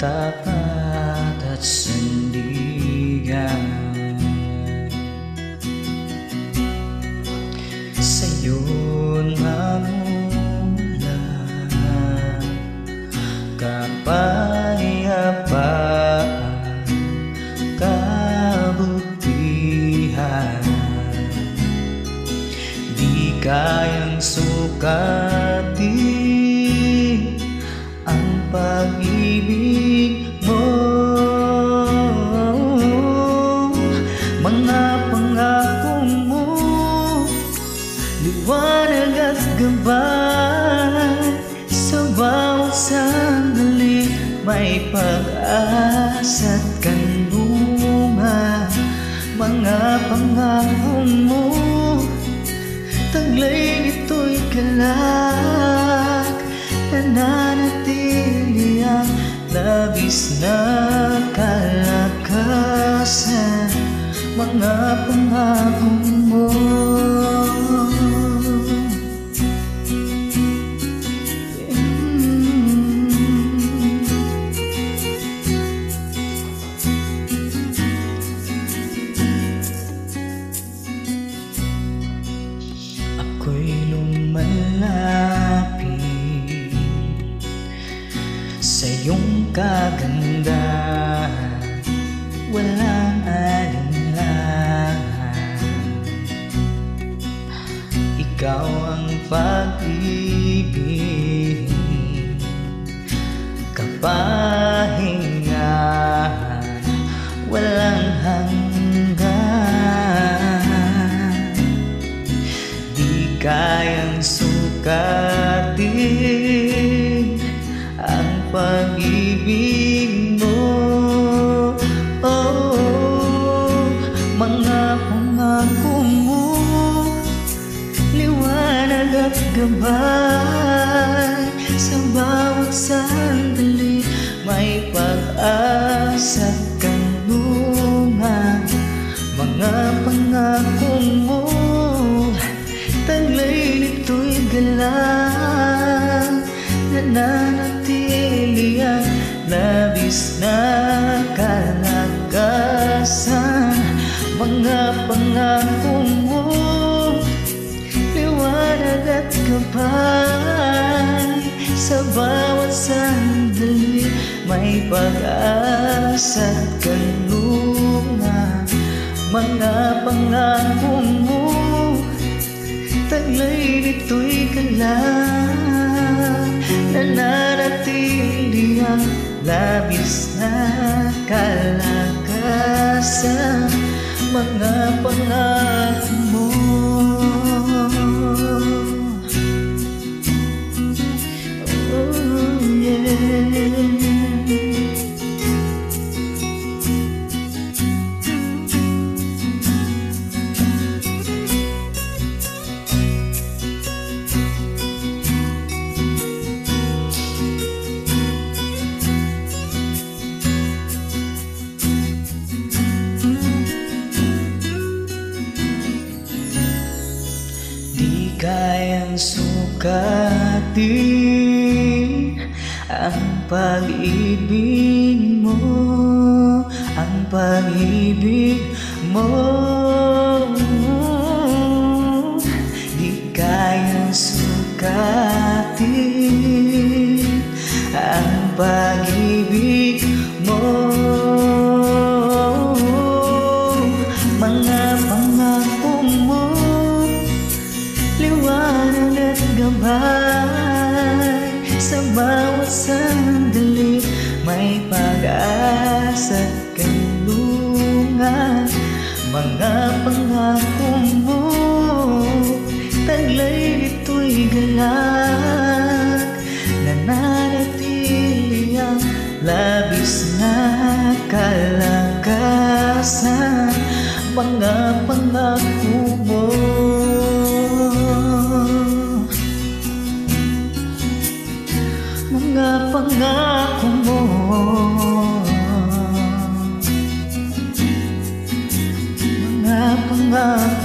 tapat at sandigan. Sa'yo'n mamula Kapayapaan Kabutihan. Di kayang sukatin Liwanag at gabay Sa bawat sandali May pag-asa at kanlungan Mga pangako mo Taglay nito'y kalak. Nananatili ang labis na kalakasan. Mga pangako mo lumalapit Sa iyong kagandahan. Walang alinlangan. Ikaw ang pag-ibig. Kapahingahan Ang pag-ibig mo. Oh, Mga pangako mo Liwanag at gabay. Sa bawat sandali May pag-asa Sa bawat sandali May pag-asa at kanlungan Mga pangako mo Taglay nito'y kalang Nananatili ang labis na kalakasan. Mga pangako kayang sukatin Ang pag-ibig mo Ang pag-ibig mo. Di kayang sukatin Ang pag-ibig gabay Sa bawat sandali. May pag-asa at kanlungan Mga pangako mo Taglay nito'y galak. Nananatili ang labis na kalakasan Mga pangako mo. Mga pangako